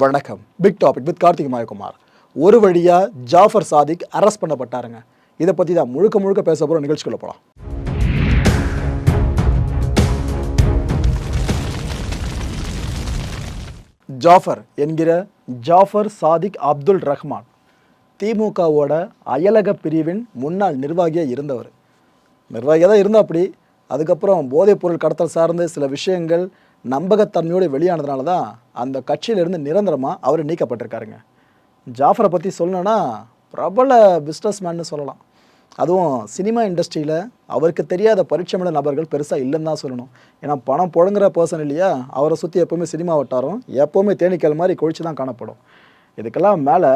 வணக்கம். Big topic with Karthik Mayakumar. ஒரு வழியாக ஜாஃபர் சாதிக் அரெஸ்ட் பண்ணப்பட்டாருங்க. இதை பற்றி தான் முழுக்க முழுக்க பேச போகிற நிகழ்ச்சிக்குள்ள போகலாம் ஜாஃபர் என்கிற ஜாஃபர் சாதிக் அப்துல் ரஹ்மான் திமுகவோட அயலக பிரிவின் முன்னாள் நிர்வாகியாக இருந்தவர். நிர்வாகியாக தான் இருந்தா அப்படி. அதுக்கப்புறம் போதைப்பொருள் கடத்தல் சார்ந்த சில விஷயங்கள் நம்பகத்தன்மையோடு வெளியானதுனால தான் அந்த கட்சியிலிருந்து நிரந்தரமாக அவர் நீக்கப்பட்டிருக்காருங்க. ஜாஃபரை பற்றி சொல்லணும்னா பிரபல பிஸ்னஸ்மேன்னு சொல்லலாம். அதுவும் சினிமா இண்டஸ்ட்ரியில் அவருக்கு தெரியாத பரிச்சயமுள்ள நபர்கள் பெருசாக இல்லைன்னு தான் சொல்லணும். ஏன்னா பணம் புழங்குற பர்சன் இல்லையா? அவரை சுற்றி எப்போவுமே சினிமா வட்டாரம் எப்போவுமே தேனீக்கள் மாதிரி கொழிச்சு தான் காணப்படும். இதுக்கெல்லாம் மேலே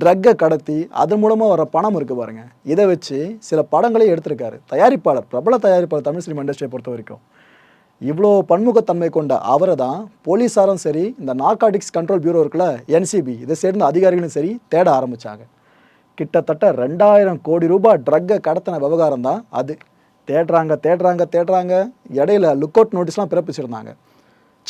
ட்ரக்கை கடத்தி அதன் மூலமாக வர பணம் இருக்குது பாருங்கள் இதை வச்சு சில படங்களே எடுத்திருக்காரு. தயாரிப்பாளர் பிரபல தயாரிப்பாளர் தமிழ் சினிமா இண்டஸ்ட்ரியை பொறுத்த வரைக்கும் இவ்வளோ பன்முகத்தன்மை கொண்ட அவரை தான் போலீஸாரும் சரி இந்த நார்காட்டிக்ஸ் கண்ட்ரோல் பியூரோ இருக்குல்ல என்சிபி இதை சேர்ந்த அதிகாரிகளும் சரி தேட ஆரம்பித்தாங்க கிட்டத்தட்ட ரெண்டாயிரம் கோடி ரூபாய் ட்ரக்கை கடத்தின விவகாரம் தான் அது. தேடுறாங்க தேடுறாங்க தேடுறாங்க. இடையில லுக் அவுட் நோட்டீஸ்லாம் பிறப்பிச்சிருந்தாங்க.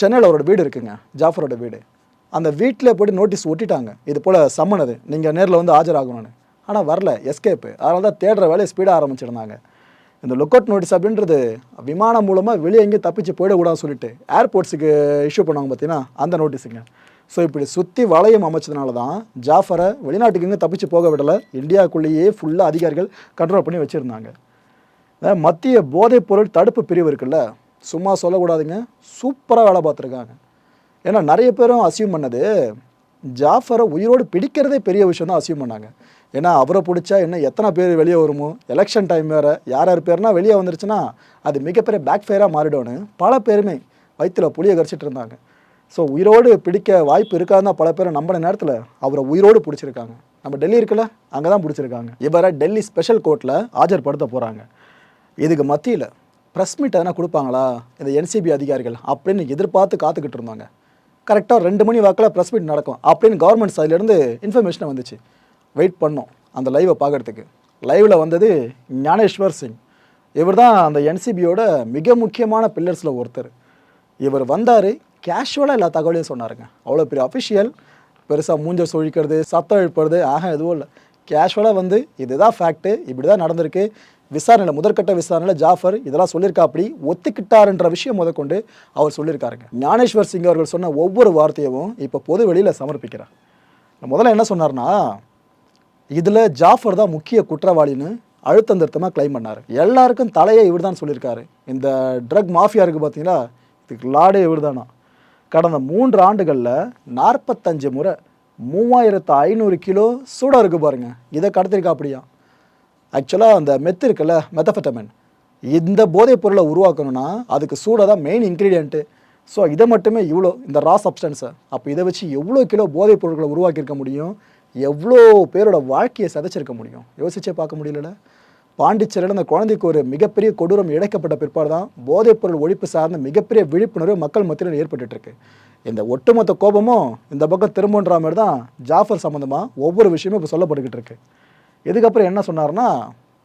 சென்னையில் அவரோட வீடு இருக்குங்க ஜாஃபரோட வீடு. அந்த வீட்டில் போய்ட்டு நோட்டீஸ் ஒட்டிட்டாங்க. இது போல் சம்மனது நீங்கள் நேரில் வந்து ஆஜராகணும்னு. ஆனால் வரல எஸ்கேப்பு அதனால தான் தேடுற வேலையை ஸ்பீடாக ஆரம்பிச்சிருந்தாங்க. இந்த லுக் அவுட் நோட்டீஸ் அப்படின்றது விமானம் மூலமாக வெளியே எங்கேயும் தப்பிச்சு போயிடக்கூடாதுன்னு சொல்லிட்டு ஏர்போர்ட்ஸுக்கு இஷ்யூ பண்ணுவாங்க பார்த்தீங்கன்னா அந்த நோட்டீஸுங்க ஸோ இப்படி சுற்றி வளையம் அமைச்சதுனால தான் ஜாஃபரை வெளிநாட்டுக்கு எங்கே தப்பிச்சு போக விடலை. இந்தியாவுக்குள்ளேயே ஃபுல்லாக அதிகாரிகள் கண்ட்ரோல் பண்ணி வச்சுருந்தாங்க. மத்திய போதைப் பொருள் தடுப்பு பிரிவு இருக்குல்ல சும்மா சொல்லக்கூடாதுங்க சூப்பராக வேலை பார்த்துருக்காங்க. ஏன்னா நிறைய பேரும் அசியூம் பண்ணது ஜாஃபரை உயிரோடு பிடிக்கிறதே பெரிய விஷயம் தான் அசியூம் பண்ணாங்க. ஏன்னா அவரை பிடிச்சா என்ன எத்தனை பேர் வெளியே வருமோ? எலெக்ஷன் டைம் வேறு. யார் யார் பேர்னா வெளியே வந்துருச்சுன்னா அது மிகப்பெரிய பேக் ஃபயராக மாறிடும்னு பல பேருமே வயிற்றில் புளியை கரைச்சிட்டு இருந்தாங்க. ஸோ உயிரோடு பிடிக்க வாய்ப்பு இருக்காதுன்னா பல பேர் நம்பின நேரத்தில் அவரை உயிரோடு பிடிச்சிருக்காங்க. நம்ம டெல்லி இருக்குல்ல அங்கே தான் பிடிச்சிருக்காங்க. இவரை டெல்லி ஸ்பெஷல் கோர்ட்டில் ஆஜர்படுத்த போகிறாங்க இதுக்கு மத்தியில் ப்ரெஸ் மீட் எதனா கொடுப்பாங்களா? இந்த என்சிபி அதிகாரிகள் அப்படின்னு எதிர்பார்த்து காத்துக்கிட்டு இருந்தாங்க. கரெக்டாக ரெண்டு மணி வாக்கில் ப்ரெஸ் மீட் நடக்கும் அப்படின்னு கவர்மெண்ட் சைட்லேருந்து இன்ஃபர்மேஷன் வந்துச்சு. வெயிட் பண்ணோம் அந்த லைவை பார்க்கறதுக்கு. லைவில் வந்தது ஞானேஸ்வர் சிங். இவர் தான் அந்த என்சிபியோட மிக முக்கியமான பில்லர்ஸில் ஒருத்தர். இவர் வந்தார் கேஷுவலாக எல்லா தகவலையும் சொன்னாருங்க. அவ்வளோ பெரிய அஃபிஷியல் பெருசாக மூஞ்ச சொழிக்கிறது சத்தம் எழுப்புறது ஆக எதுவும் இல்லை. கேஷுவலாக வந்து இதுதான் ஃபேக்ட்டு இப்படி தான் நடந்திருக்கு. விசாரணையில் முதற்கட்ட விசாரணையில் ஜாஃபர் இதெல்லாம் சொல்லியிருக்கா அப்படி ஒத்துக்கிட்டாருன்ற விஷயம் முதற்கொண்டு அவர் சொல்லியிருக்காருங்க. ஞானேஸ்வர் சிங் அவர்கள் சொன்ன ஒவ்வொரு வார்த்தையவும் இப்போ பொது வெளியில் சமர்ப்பிக்கிறார். முதல்ல என்ன சொன்னார்னா இதில் ஜாஃபர் தான் முக்கிய குற்றவாளின்னு அழுத்தம் திருத்தமாக கிளைம் பண்ணார். எல்லாருக்கும் தலையை இவர் தான் சொல்லியிருக்காரு. இந்த ட்ரக் மாஃபியா இருக்குது பார்த்தீங்களா இதுக்கு லாடே இவர் தானா கடந்த மூன்று ஆண்டுகளில் நாற்பத்தஞ்சு முறை மூவாயிரத்து ஐநூறு கிலோ சூடாக இருக்குது பாருங்கள் இதை கடத்திருக்கா அப்படியா? ஆக்சுவலாக அந்த மெத்து இருக்குல்ல மெத்தஃபெட்டமின் இந்த போதைப் பொருளை உருவாக்கணும்னா அதுக்கு சூடாக தான் மெயின் இன்க்ரீடியண்ட்டு ஸோ இதை மட்டுமே இவ்வளோ இந்த ரா சப்ஸ்டன்ஸை அப்போ இதை வச்சு எவ்வளோ கிலோ போதைப் பொருட்களை உருவாக்கியிருக்க முடியும்? எவ்வளோ பேரோட வாழ்க்கையை சிதைச்சிருக்க முடியும்? யோசிச்சே பார்க்க முடியல பாண்டிச்சேரியில் அந்த குழந்தைக்கு ஒரு மிகப்பெரிய கொடூரம் இழைக்கப்பட்ட பிற்பாடு தான் போதைப்பொருள் ஒழிப்பு சார்ந்த மிகப்பெரிய விழிப்புணர்வு மக்கள் மத்தியில் ஏற்பட்டுருக்கு இந்த ஒட்டுமொத்த கோபமும் இந்த பக்கம் திரும்புன்ற மாதிரி தான் ஜாஃபர் சம்மந்தமாக ஒவ்வொரு விஷயமும் இப்போ சொல்லப்பட்டுக்கிட்டு இருக்கு இதுக்கப்புறம் என்ன சொன்னார்னா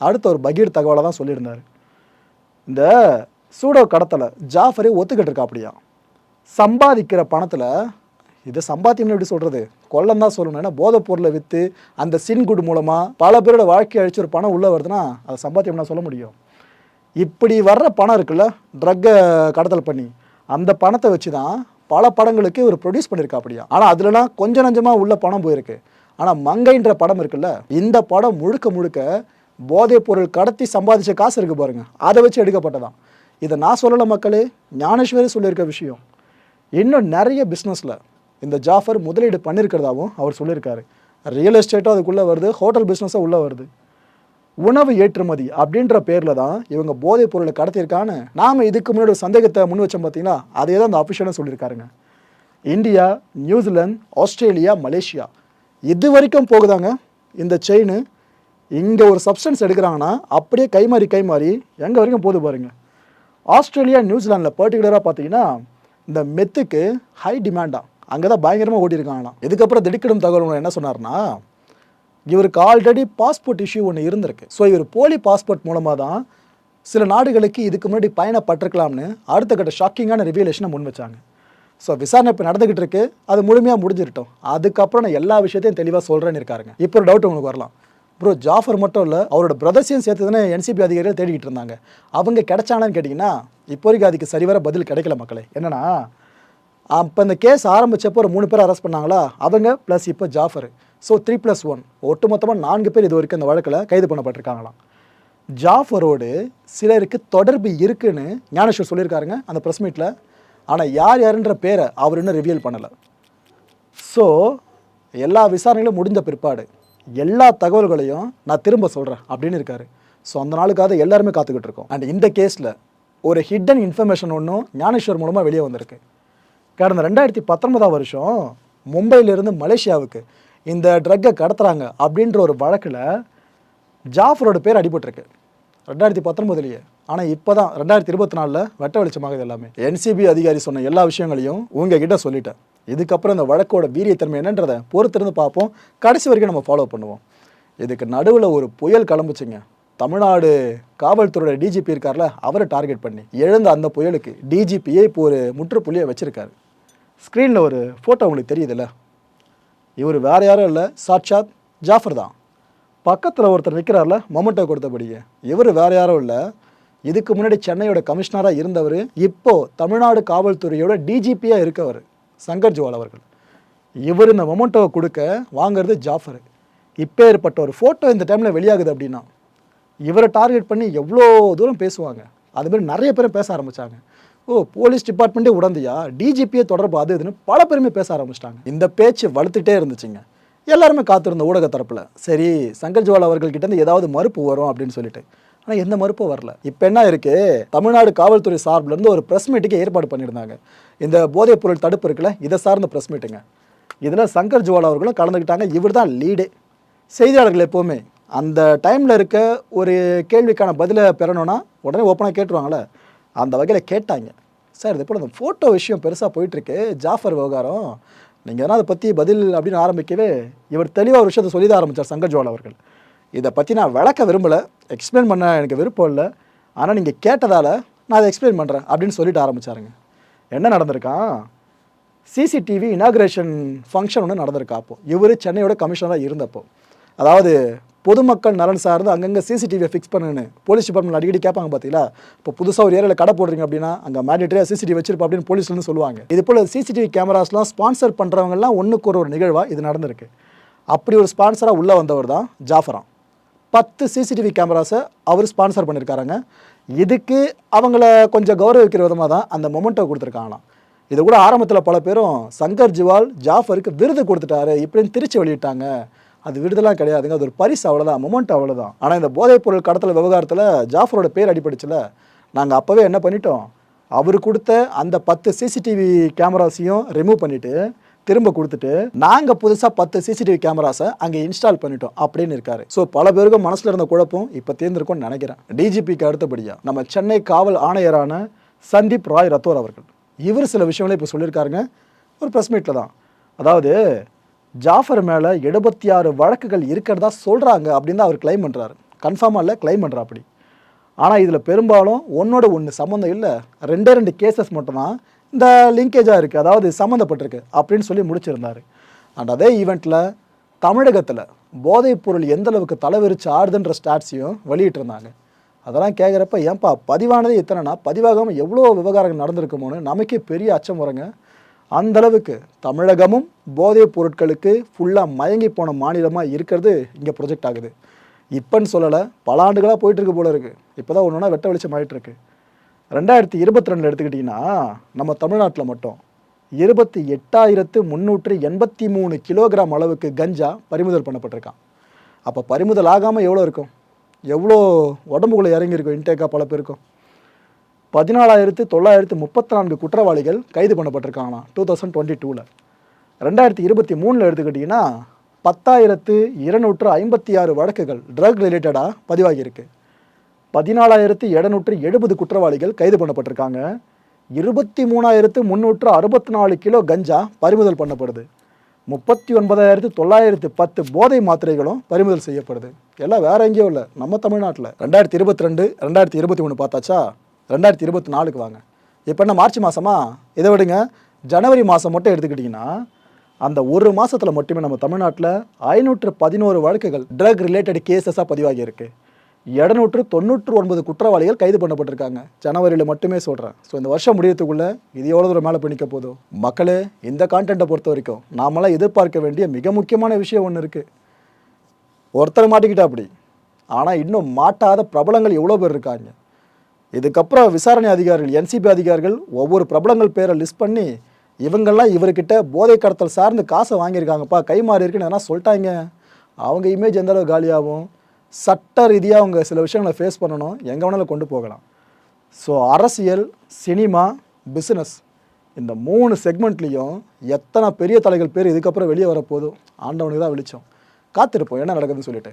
அடுத்த ஒரு பகீர் தகவலை தான் சொல்லியிருந்தார். இந்த சூடோ கடத்தலை ஜாஃபரே ஒத்துக்கிட்டு இருக்கா அப்படியா சம்பாதிக்கிற பணத்தில் இது சம்பாத்தியம்னு எப்படி சொல்கிறது கொள்ளம் தான் சொல்லணும். ஏன்னா போதைப் பொருளை விற்று அந்த சின்குட் மூலமாக பல பேரோட வாழ்க்கை அழிச்சு ஒரு பணம் உள்ளே வருதுன்னா அதை சம்பாத்தியம்னா சொல்ல முடியும்? இப்படி வர்ற பணம் இருக்குல்ல ட்ரக்கை கடத்தல் பண்ணி அந்த பணத்தை வச்சு தான் பல படங்களுக்கு ஒரு ப்ரொடியூஸ் பண்ணியிருக்கா அப்படியா ஆனால் அதுலலாம் கொஞ்சம் நஞ்சமாக உள்ள பணம் போயிருக்கு. ஆனால் மங்கைன்ற படம் இருக்குல்ல இந்த படம் முழுக்க முழுக்க போதைப் பொருள் கடத்தி சம்பாதிச்ச காசு இருக்கு பாருங்க. அதை வச்சு எடுக்கப்பட்டதான். இதை நான் சொல்லலை மக்களே ஞானேஸ்வரி சொல்லியிருக்க விஷயம். இன்னும் நிறைய பிஸ்னஸில் இந்த ஜாஃபர் முதலீடு பண்ணியிருக்கிறதாவும் அவர் சொல்லியிருக்காரு. ரியல் எஸ்டேட்டும் அதுக்குள்ளே வருது ஹோட்டல் பிஸ்னஸும் உள்ளே வருது. உணவு ஏற்றுமதி அப்படின்ற பேரில் தான் இவங்க போதைப் பொருளை கடத்தியிருக்கான்னு நாம் இதுக்கு முன்னாடி ஒரு சந்தேகத்தை முன் வச்சோம் பார்த்தீங்கன்னா அதே தான் அந்த அஃபிஷியலாக சொல்லியிருக்காருங்க. India New Zealand Australia Malaysia. இது வரைக்கும் போகுதாங்க. இந்த செயின் இங்கே ஒரு சப்ஸ்டன்ஸ் எடுக்கிறாங்கன்னா அப்படியே கைமாறி கைமாறி எங்கே வரைக்கும் போகுது பாருங்க. ஆஸ்திரேலியா நியூசிலாண்டில் பர்டிகுலராக பார்த்தீங்கன்னா இந்த மெத்துக்கு ஹை டிமாண்டாக அங்கே தான் பயங்கரமாக ஓட்டியிருக்காங்களாம் இதுக்கப்புறம் திடுக்கிடும் தகவல் என்ன சொன்னார்னா இவருக்கு ஆல்ரெடி பாஸ்போர்ட் இஷ்யூ ஒன்று இருந்திருக்கு. ஸோ இவர் போலி பாஸ்போர்ட் மூலமாக தான் சில நாடுகளுக்கு இதுக்கு முன்னாடி பயணப்பட்டிருக்கலாம்னு அடுத்த கட்ட ஷாக்கிங்கான ரிவியலேஷனை முன் வச்சாங்க. ஸோ விசாரணை இப்போ நடந்துகிட்டு இருக்கு. அது முழுமையாக முடிஞ்சிருட்டோம். அதுக்கப்புறம் நான் எல்லா விஷயத்தையும் தெளிவாக சொல்கிறேன்னு இருக்காருங்க. இப்போ ஒரு டவுட் உங்களுக்கு வரலாம். ப்ரோ ஜாஃபர் மட்டும் இல்லை அவரோட பிரதர்ஸையும் சேர்த்து தானே என்சிபி அதிகாரிகள் தேடிக்கிட்டு இருந்தாங்க. அவங்க கிடைச்சாங்கன்னு கேட்டிங்கன்னா இப்போ வரைக்கும் அதுக்கு சரிவர பதில் கிடைக்கல மக்களே. என்னென்னா அப்போ இந்த கேஸ் ஆரம்பித்தப்போ ஒரு மூணு பேர் அரெஸ்ட் பண்ணாங்களா? அவங்க ப்ளஸ் இப்போ Jaffer. So three plus one ஒட்டுமொத்தமாக நான்கு பேர் இது வரைக்கும் இந்த வழக்கில் கைது பண்ணப்பட்டிருக்காங்களாம். ஜாஃபரோடு சிலருக்கு தொடர்பு இருக்குன்னு ஞானேஸ்வர் சொல்லியிருக்காருங்க அந்த ப்ரெஸ் மீட்டில் ஆனால் யார் யாருன்ற பேரை அவர் இன்னும் ரிவியல் பண்ணலை. ஸோ எல்லா விசாரணைகளும் முடிஞ்ச பிற்பாடு எல்லா தகவல்களையும் நான் திரும்ப சொல்கிறேன் அப்படின்னு இருக்காரு. ஸோ அந்த நாளுக்காக எல்லாருமே காத்துக்கிட்டு இருக்கோம். அண்ட் இந்த கேஸில் ஒரு ஹிடன் இன்ஃபர்மேஷன் ஒன்றும் ஞானேஸ்வர் மூலமாக வெளியே வந்திருக்கு. கடந்த ரெண்டாயிரத்தி பத்தொன்பதாம் வருஷம் மும்பையிலிருந்து மலேசியாவுக்கு இந்த ட்ரக்கை கடத்துறாங்க அப்படின்ற ஒரு வழக்கில் ஜாஃபரோட பேர் அடிபட்டிருக்கு. ரெண்டாயிரத்தி பத்தொன்பதுலேயே. ஆனால் இப்போ தான் ரெண்டாயிரத்தி இருபத்தி நாலில் வெட்ட வெளிச்சமாகுது எல்லாமே. என்சிபி அதிகாரி சொன்ன எல்லா விஷயங்களையும் உங்ககிட்ட சொல்லிட்டேன். இதுக்கப்புறம் இந்த வழக்கோட வீரியத்தன்மை என்னன்றதை பொறுத்திருந்து பார்ப்போம். கடைசி வரைக்கும் நம்ம ஃபாலோ பண்ணுவோம். இதுக்கு நடுவில் ஒரு புயல் கிளம்புச்சுங்க. தமிழ்நாடு காவல்துறையோட டிஜிபி இருக்கார்ல அவரை டார்கெட் பண்ணி எழுந்த அந்த புயலுக்கு டிஜிபியே இப்போ ஒரு முற்றுப்புள்ளியை வச்சுருக்காரு. ஸ்க்ரீனில் ஒரு ஃபோட்டோ உங்களுக்கு தெரியுதுல்ல? இவர் வேறு யாரும் இல்லை சாட்சாத் ஜாஃபர் தான். பக்கத்தில் ஒருத்தர் நிற்கிறார்ல மொமெண்டோ கொடுத்தபடியே. இவர் வேறு யாரும் இல்லை. இதுக்கு முன்னாடி சென்னையோட கமிஷனராக இருந்தவர் இப்போ தமிழ்நாடு காவல்துறையோட டிஜிபியாக இருக்கவர் சங்கர் ஜுவால் அவர்கள். இவர் இந்த மொமெண்டோவை கொடுக்க வாங்கிறது ஜாஃபர். இப்போ ஏற்பட்ட ஒரு ஃபோட்டோ இந்த டைமில் வெளியாகுது அப்படின்னா இவரை டார்கெட் பண்ணி எவ்வளோ தூரம் பேசுவாங்க? அதுமாரி நிறைய பேரும் பேச ஆரம்பிச்சாங்க. ஓ போலீஸ் டிபார்ட்மெண்ட்டே உடந்தையா? டிஜிபியே தொடர்பு அது இதுன்னு பல பேருமே பேச ஆரம்பிச்சிட்டாங்க. இந்த பேச்சு வளர்த்துட்டே இருந்துச்சுங்க. எல்லாருமே காத்திருந்த ஊடக தரப்பில். சரி சங்கர் ஜுவால் அவர்கள்கிட்ட இருந்து ஏதாவது மறுப்பு வரும் அப்படின்னு சொல்லிட்டு. ஆனால் எந்த மறுப்பும் வரல. இப்போ என்ன இருக்கு? தமிழ்நாடு காவல்துறை சார்பில் இருந்து ஒரு ப்ரெஸ் மீட்டுக்கு ஏற்பாடு பண்ணியிருந்தாங்க. இந்த போதைப் பொருள் தடுப்பு இருக்குல்ல இதை சார்ந்த ப்ரெஸ் மீட்டுங்க இதில் சங்கர் ஜுவால் அவர்களும் கலந்துக்கிட்டாங்க இவர் தான் லீடு செய்தியாளர்கள் எப்போவுமே அந்த டைமில் இருக்க ஒரு கேள்விக்கான பதிலை பெறணும்னா உடனே ஓப்பனாக கேட்டுருவாங்களே அந்த வகையில் கேட்டாங்க. சார் இது போல் அந்த ஃபோட்டோ விஷயம் பெருசாக போயிட்டுருக்கு. ஜாஃபர் விவகாரம். நீங்கள் எதனா அதை பற்றி பதில் அப்படின்னு ஆரம்பிக்கவே இவர் தெளிவாக ஒரு விஷயத்தை சொல்லி தான் ஆரம்பித்தார் சங்கர் அவர்கள். இதை பற்றி நான் விளக்க விரும்பலை. எக்ஸ்பிளைன் பண்ண எனக்கு விருப்பம் இல்லை. ஆனால் நீங்கள் கேட்டதால் நான் அதை எக்ஸ்பிளைன் பண்ணுறேன் அப்படின்னு சொல்லிட்டு ஆரம்பிச்சாருங்க. என்ன நடந்திருக்கான் சிசிடிவி இனாக்ரேஷன் ஃபங்க்ஷன் ஒன்று நடந்திருக்கா அப்போது இவர் சென்னையோட கமிஷனராக இருந்தப்போ. அதாவது பொதுமக்கள் நலன் சார்ந்து அங்கங்கே சிசிடிவியை ஃபிக்ஸ் பண்ணுன்னு போலீஸ் டிபார்ட்மெண்ட் அடிக்கடி கேட்பாங்க பார்த்தீங்களா? இப்போ புதுசாக ஒரு ஏரியாவில் கடை போடுறீங்க அப்படின்னா அங்கே மேண்டேட்டரியாக சிசிடிவி வச்சிருப்பா அப்படின்னு போலீஸ்லேருந்து சொல்லுவாங்க. இது போல் சிசிடிவி கேமராஸ்லாம் ஸ்பான்சர் பண்ணுறவங்கலாம் ஒன்றுக்கு ஒரு ஒரு நிகழ்வாக இது நடந்திருக்கு. அப்படி ஒரு ஸ்பான்சராக உள்ளே வந்தவர் தான் ஜாஃபரான். பத்து சிசிடிவி கேமராஸை அவர் ஸ்பான்சர் பண்ணியிருக்காருங்க இதுக்கு அவங்கள கொஞ்சம் கௌரவிக்கிற விதமாக தான் அந்த மொமெண்ட்டை கொடுத்துருக்காங்களாம். இது கூட ஆரம்பத்தில் பல பேரும் சங்கர் ஜிவால் ஜாஃபருக்கு விருது கொடுத்துட்டாரு இப்படின்னு திருச்சி வெளியிட்டாங்க. அது விடுதலாம் கிடையாதுங்க. அது ஒரு பரிசு அவ்வளோதான் மொமெண்ட் அவ்வளோதான் ஆனால் இந்த போதைப் பொருள் கடத்தல் விவகாரத்தில் ஜாஃபரோட பேர் அடிபட்டுச்சுல நாங்கள் அப்போவே என்ன பண்ணிட்டோம்? அவர் கொடுத்த அந்த பத்து சிசிடிவி கேமராஸையும் ரிமூவ் பண்ணிவிட்டு திரும்ப கொடுத்துட்டு நாங்கள் புதுசாக பத்து சிசிடிவி கேமராஸை அங்கே இன்ஸ்டால் பண்ணிட்டோம் அப்படின்னு இருக்காரு. ஸோ பல பேருக்கும் மனசில் இருந்த குழப்பம் இப்போ தேர்ந்திருக்கும்னு நினைக்கிறேன். டிஜிபிக்கு அடுத்தபடியாக நம்ம சென்னை காவல் ஆணையரான சந்தீப் ராய் ரத்தோர் அவர்கள். இவர் சில விஷயங்களை இப்போ சொல்லியிருக்காருங்க. ஒரு ப்ரெஸ் மீட்டில் தான். அதாவது ஜாஃபர் மேலே எழுபத்தி ஆறு வழக்குகள் இருக்கிறதா சொல்கிறாங்க அப்படின்னு தான் அவர் கிளைம் பண்ணுறாரு கன்ஃபார்மாக இல்லை கிளைம் பண்ணுறா அப்படி. ஆனால் இதில் பெரும்பாலும் ஒன்னோட ஒன்று சம்மந்தம் இல்லை. ரெண்டே ரெண்டு கேசஸ் மட்டும்தான் இந்த லிங்கேஜாக இருக்குது அதாவது சம்மந்தப்பட்டிருக்கு அப்படின்னு சொல்லி முடிச்சிருந்தார். அண்ட் அதே ஈவெண்ட்டில் தமிழகத்தில் போதைப் பொருள் எந்த தலைவிரிச்சு ஆடுதுன்ற ஸ்டாட்ஸையும் வெளியிட்டிருந்தாங்க. அதெல்லாம் கேட்குறப்ப ஏன்பா பதிவானதே இத்தனைனா பதிவாகாமல் எவ்வளோ விவகாரங்கள் நடந்திருக்குமோன்னு நமக்கே பெரிய அச்சம் வருங்க. அந்த அளவுக்கு தமிழகமும் போதைப் பொருட்களுக்கு ஃபுல்லாக மயங்கி போன மாநிலமாக இருக்கிறது இங்கே ப்ரொஜெக்ட் ஆகுது. இப்போன்னு சொல்லலை பல ஆண்டுகளாக போயிட்டுருக்கு போல இருக்குது இப்போ தான் ஒன்று ஒன்றா வெட்ட வெளிச்சம் ஆகிட்டுருக்கு ரெண்டாயிரத்தி இருபத்தி ரெண்டில் எடுத்துக்கிட்டிங்கன்னா நம்ம தமிழ்நாட்டில் மட்டும் இருபத்தி எட்டாயிரத்து முந்நூற்றி எண்பத்தி மூணு கிலோகிராம் அளவுக்கு கஞ்சா பறிமுதல் பண்ணப்பட்டிருக்கான். அப்போ பறிமுதல் ஆகாமல் எவ்வளோ இருக்கும்? எவ்வளோ உடம்புக்குள்ளே இறங்கியிருக்கும் இன்டேக்காக பல பேருக்கும். பதினாலாயிரத்து தொள்ளாயிரத்து முப்பத்தி நான்கு குற்றவாளிகள் கைது பண்ணப்பட்டிருக்காங்களாம் டூ தௌசண்ட் டுவெண்ட்டி டூவில் ரெண்டாயிரத்தி இருபத்தி மூணில் எடுத்துக்கிட்டிங்கன்னா பத்தாயிரத்து இருநூற்று ஐம்பத்தி ஆறு வழக்குகள் ட்ரக் ரிலேட்டடாக பதிவாகியிருக்கு. பதினாலாயிரத்து எழுநூற்று எழுபது குற்றவாளிகள் கைது பண்ணப்பட்டிருக்காங்க. இருபத்தி மூணாயிரத்து முந்நூற்று அறுபத்தி நாலு கிலோ கஞ்சா பறிமுதல் பண்ணப்படுது. முப்பத்தி ஒன்பதாயிரத்து தொள்ளாயிரத்து பத்து போதை மாத்திரைகளும் பறிமுதல் செய்யப்படுது. எல்லாம் வேற எங்கேயோ இல்லை. நம்ம தமிழ்நாட்டில். ரெண்டாயிரத்தி இருபத்தி ரெண்டு ரெண்டாயிரத்தி இருபத்தி ஒன்று பார்த்தாச்சா? ரெண்டாயிரத்தி இருபத்தி நாலுக்கு வாங்க. இப்போ என்ன மார்ச் மாதமா இதை விடுங்க. ஜனவரி மாதம் மட்டும் எடுத்துக்கிட்டிங்கன்னா அந்த ஒரு மாதத்தில் மட்டுமே நம்ம தமிழ்நாட்டில் ஐநூற்று பதினோரு வழக்குகள் ட்ரக் ரிலேட்டட் கேசஸாக பதிவாகி இருக்கு தொண்ணூற்று ஒன்பது குற்றவாளிகள் கைது பண்ணப்பட்டிருக்காங்க. ஜனவரியில் மட்டுமே சொல்கிறேன் ஸோ இந்த வருஷம் முடியறதுக்குள்ள இது எவ்வளோ தூரம் மேலே பண்ணிக்க போதும் மக்களே இந்த கான்டென்ட்டை பொறுத்த வரைக்கும் நாமெல்லாம் எதிர்பார்க்க வேண்டிய மிக முக்கியமான விஷயம் ஒன்று இருக்குது ஒருத்தர் மாட்டிக்கிட்டா அப்படி. ஆனால் இன்னும் மாட்டாத பிரபலங்கள் எவ்வளோ பேர் இருக்காங்க. இதுக்கப்புறம் விசாரணை அதிகாரிகள் என்சிபி அதிகாரிகள் ஒவ்வொரு பிரபலங்கள் பேரை லிஸ்ட் பண்ணி இவங்கெல்லாம் இவர்கிட்ட போதை கடத்தல் சார்ந்து காசை வாங்கியிருக்காங்கப்பா கை மாறி இருக்குன்னு எதனா சொல்லிட்டாங்க. அவங்க இமேஜ் எந்த அளவு காலியாகும்? சட்ட ரீதியாக அவங்க சில விஷயங்களை ஃபேஸ் பண்ணணும். எங்கே வேணாலும் கொண்டு போகலாம். ஸோ அரசியல் சினிமா பிஸ்னஸ் இந்த மூணு செக்மெண்ட்லேயும் எத்தனை பெரிய தலைகள் பேர் இதுக்கப்புறம் வெளியே வரப்போதும் ஆண்டவனுக்கு தான் வெளிச்சம். காத்திருப்போம். என்ன நடக்குதுன்னு சொல்லிட்டு.